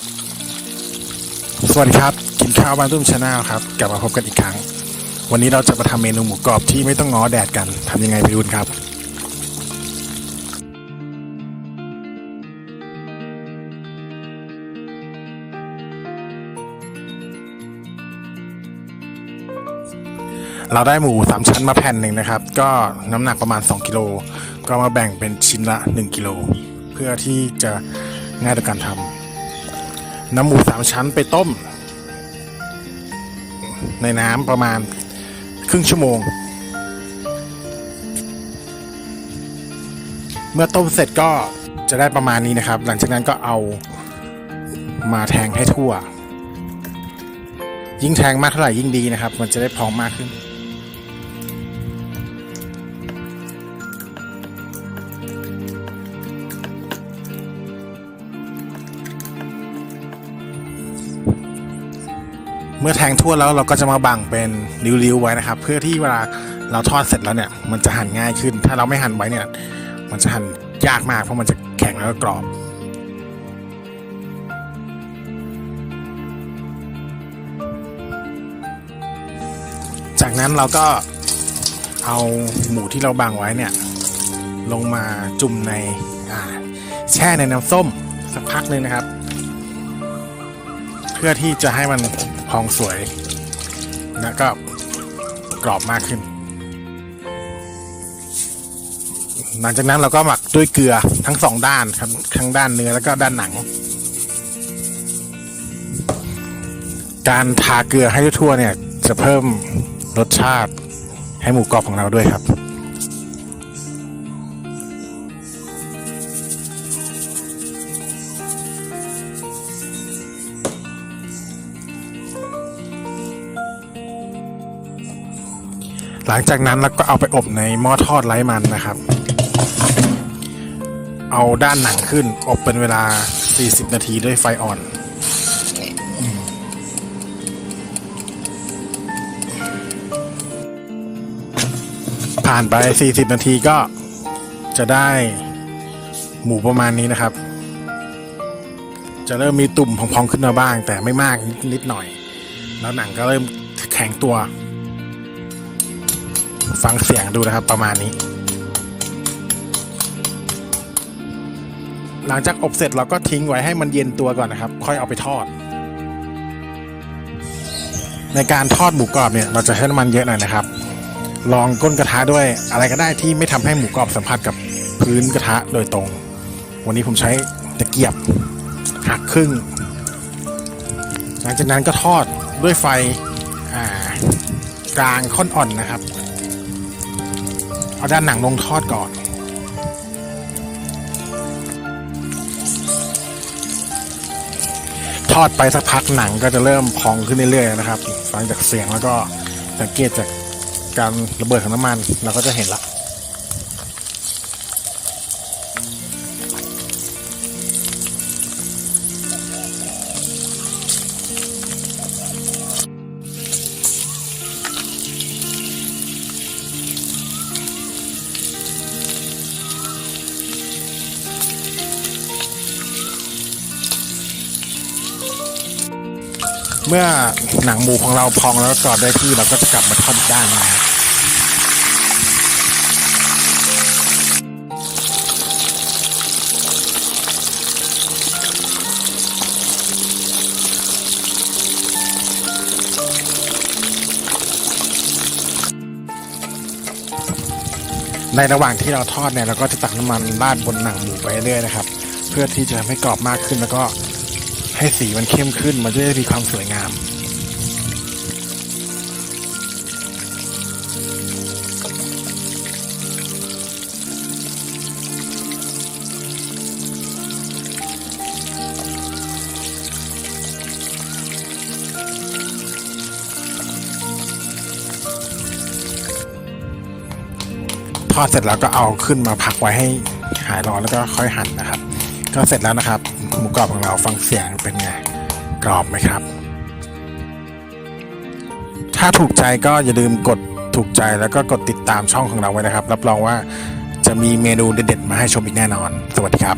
สวัสดีครับ กินข้าวบ้านตุ้มชาแนลครับ กลับมาพบกันอีกครั้ง วันนี้เราจะมาทำเมนูหมูกรอบที่ไม่ต้องง้อแดดกันทำยังไงไปดูนครับเราได้หมูสามชั้นมาแผ่นหนึ่งนะครับ ก็น้ำหนักประมาณ 2กิโลก็มาแบ่งเป็นชิ้นละ 1กิโลเพื่อที่จะง่ายต่อการทำ น้ำหมูสามชั้นไปต้ม ในน้ำประมาณครึ่งชั่วโมง เมื่อต้มเสร็จก็จะได้ประมาณนี้นะครับ หลังจากนั้นก็เอามาแทงให้ทั่ว ยิ่งแทงมากเท่าไหร่ยิ่งดีนะครับ มันจะได้พองมากขึ้น เมื่อแทงทั่วแล้วเราก็จะมาบังเป็นริ้วๆไว้นะครับ เพื่อที่เวลาเราทอดเสร็จแล้วเนี่ยมันจะหั่นง่ายขึ้น ถ้าเราไม่หั่นไว้เนี่ย มันจะหั่นยากมากเพราะมันจะแข็งแล้วก็กรอบจากนั้นเราก็เอาหมูที่เราบังไว้เนี่ย ลงมาจุ่มในแช่ในน้ำส้มสักพักหนึ่งนะครับ เพื่อที่จะให้มัน พองสวยแล้วก็กรอบมากขึ้น หลังจากนั้นเราก็หมักด้วยเกลือทั้งสองด้านครับทั้งด้านเนื้อแล้วก็ด้านหนัง การทาเกลือให้ทั่วเนี่ย จะเพิ่มรสชาติให้หมูกรอบของเราด้วยครับ หลังจากนั้นเราก็เอาไปอบในหม้อทอดไร้มันนะครับ เอาด้านหนังขึ้นอบเป็นเวลา 40 นาทีด้วยไฟอ่อนผ่านไป 40 นาทีก็จะได้หมูประมาณนี้นะครับ จะเริ่มมีตุ่มพองๆขึ้นมาบ้าง แต่ไม่มากนิดหน่อย แล้วหนังก็เริ่มแข็งตัว ฟังเสียงดูนะครับประมาณนี้ หลังจากอบเสร็จเราก็ทิ้งไว้ให้มันเย็นตัวก่อนนะครับ ค่อยเอาไปทอด ในการทอดหมูกรอบเนี่ยเราจะใช้น้ำมันเยอะหน่อยนะครับ ลองก้นกระทะด้วยอะไรก็ได้ที่ไม่ทำให้หมูกรอบสัมผัสกับพื้นกระทะโดยตรง วันนี้ผมใช้ตะเกียบหักครึ่ง หลังจากนั้นก็ทอดด้วยไฟกลางค่อนอ่อนนะครับ เอาด้านหนังลงทอดก่อน ทอดไปสักพักหนังก็จะเริ่มพองขึ้นเรื่อยๆนะครับฟังจากเสียงแล้วก็สังเกตจากการระเบิดของน้ำมันเราก็จะเห็นละ เมื่อหนังหมูของเราพองแล้วกรอบได้ที่เราก็จะกลับมาทอดอีกด้านหนึงนะครับในระหว่างที่เราทอดเนี่ยเราก็จะตักน้ำมันราดบนหนังหมูไปเรื่อยนะครับ เพื่อที่จะทำให้กรอบมากขึ้นแล้วก็ ให้สีมันเข้มขึ้นมันจะได้มีความสวยงามทอดเสร็จแล้วก็เอาขึ้นมาพักไว้ให้หายร้อนแล้วก็ค่อยหั่นนะครับ ก็เสร็จแล้วนะครับหมูกรอบของเราฟังเสียงเป็นไงกรอบไหมครับ ถ้าถูกใจก็อย่าลืมกดถูกใจแล้วก็กดติดตามช่องของเราไว้นะครับ รับรองว่าจะมีเมนูเด็ดๆมาให้ชมอีกแน่นอน สวัสดีครับ